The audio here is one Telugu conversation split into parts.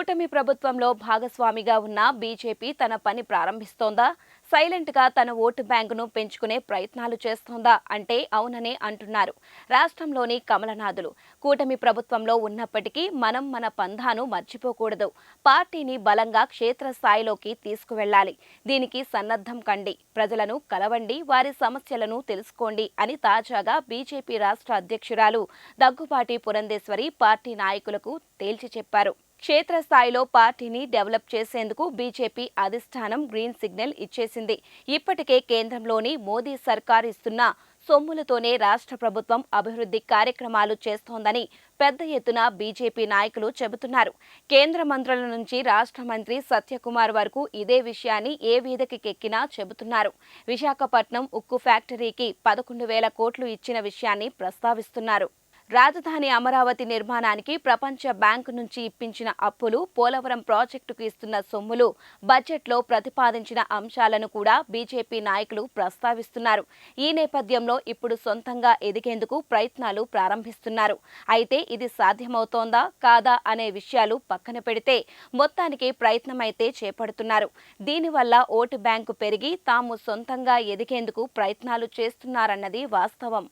కూటమి ప్రభుత్వంలో భాగస్వామిగా ఉన్న బీజేపీ తన పని ప్రారంభిస్తోందా? సైలెంట్గా తన ఓటు బ్యాంకును పెంచుకునే ప్రయత్నాలు చేస్తోందా? అంటే అవుననే అంటున్నారు రాష్ట్రంలోని కమలనాథులు. కూటమి ప్రభుత్వంలో ఉన్నప్పటికీ మనం మన పంధాను మర్చిపోకూడదు. పార్టీని బలంగా క్షేత్రస్థాయిలోకి తీసుకువెళ్ళాలి దీనికి సన్నద్ధం కండి. ప్రజలను కలవండి. వారి సమస్యలను తెలుసుకోండి అని తాజాగా బీజేపీ రాష్ట్ర అధ్యక్షురాలు దగ్గుబాటి పురంధేశ్వరి పార్టీ నాయకులకు తేల్చి చెప్పారు. క్షేత్రస్థాయిలో పార్టీని డెవలప్ చేసేందుకు బీజేపీ అధిష్టానం గ్రీన్ సిగ్నల్ ఇచ్చేసింది. ఇప్పటికే కేంద్రంలోని మోదీ సర్కార్ ఇస్తున్న సొమ్ములతోనే రాష్ట్ర ప్రభుత్వం అభివృద్ధి కార్యక్రమాలు చేస్తోందని పెద్ద ఎత్తున బీజేపీ నాయకులు చెబుతున్నారు. కేంద్ర మంత్రుల నుంచి రాష్ట్ర మంత్రి సత్యకుమార్ వరకు ఇదే విషయాన్ని ఏ వేదికకెక్కినా చెబుతున్నారు. విశాఖపట్నం ఉక్కు ఫ్యాక్టరీకి పదకొండు వేల కోట్లు ఇచ్చిన విషయాన్ని ప్రస్తావిస్తున్నారు. రాజధాని అమరావతి నిర్మాణానికి ప్రపంచ బ్యాంకు నుంచి ఇప్పించిన అప్పులు పోలవరం ప్రాజెక్టుకు ఇస్తున్న సొమ్ములు బడ్జెట్లో ప్రతిపాదించిన అంశాలను కూడా బీజేపీ నాయకులు ప్రస్తావిస్తున్నారు. ఈ నేపథ్యంలో ఇప్పుడు సొంతంగా ఎదిగేందుకు ప్రయత్నాలు ప్రారంభిస్తున్నారు. అయితే ఇది సాధ్యమవుతోందా కాదా అనే విషయాలు పక్కన పెడితే మొత్తానికి ప్రయత్నమైతే చేపడుతున్నారు. దీనివల్ల ఓటు బ్యాంకు పెరిగి తాము సొంతంగా ఎదిగేందుకు ప్రయత్నాలు చేస్తున్నారన్నది వాస్తవం.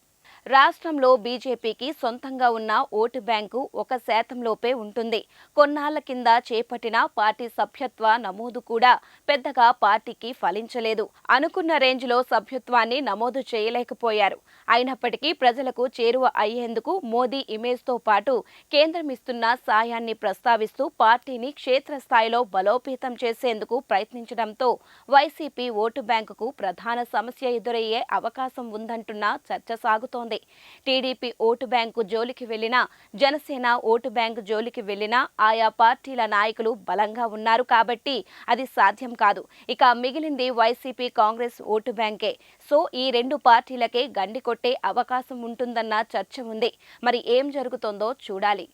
రాష్ట్రంలో బీజేపీకి సొంతంగా ఉన్న ఓటు బ్యాంకు ఒక శాతంలోపే ఉంటుంది. కొన్నాళ్ళ కింద చేపట్టిన పార్టీ సభ్యత్వ నమోదు కూడా పెద్దగా పార్టీకి ఫలించలేదు. అనుకున్న రేంజ్లో సభ్యత్వాన్ని నమోదు చేయలేకపోయారు. అయినప్పటికీ ప్రజలకు చేరువ అయ్యేందుకు మోదీ ఇమేజ్తో పాటు కేంద్రం ఇస్తున్న సాయాన్ని ప్రస్తావిస్తూ పార్టీని క్షేత్రస్థాయిలో బలోపేతం చేసేందుకు ప్రయత్నించడంతో వైసీపీ ఓటు బ్యాంకుకు ప్రధాన సమస్య ఎదురయ్యే అవకాశం ఉందంటున్న చర్చ సాగుతోంది. టీడీపీ ఓటు బ్యాంకు జోలికి వెళ్ళినా జనసేన ఓటు బ్యాంకు జోలికి వెళ్ళినా ఆయా పార్టీల నాయకులు బలంగా ఉన్నారు కాబట్టి అది సాధ్యం కాదు. ఇక మిగిలింది వైసీపీ కాంగ్రెస్ ఓటు బ్యాంకే. సో ఈ రెండు పార్టీలకే గండి కొట్టే అవకాశం ఉంటుందన్న చర్చ ఉంది. మరి ఏం జరుగుతుందో చూడాలి.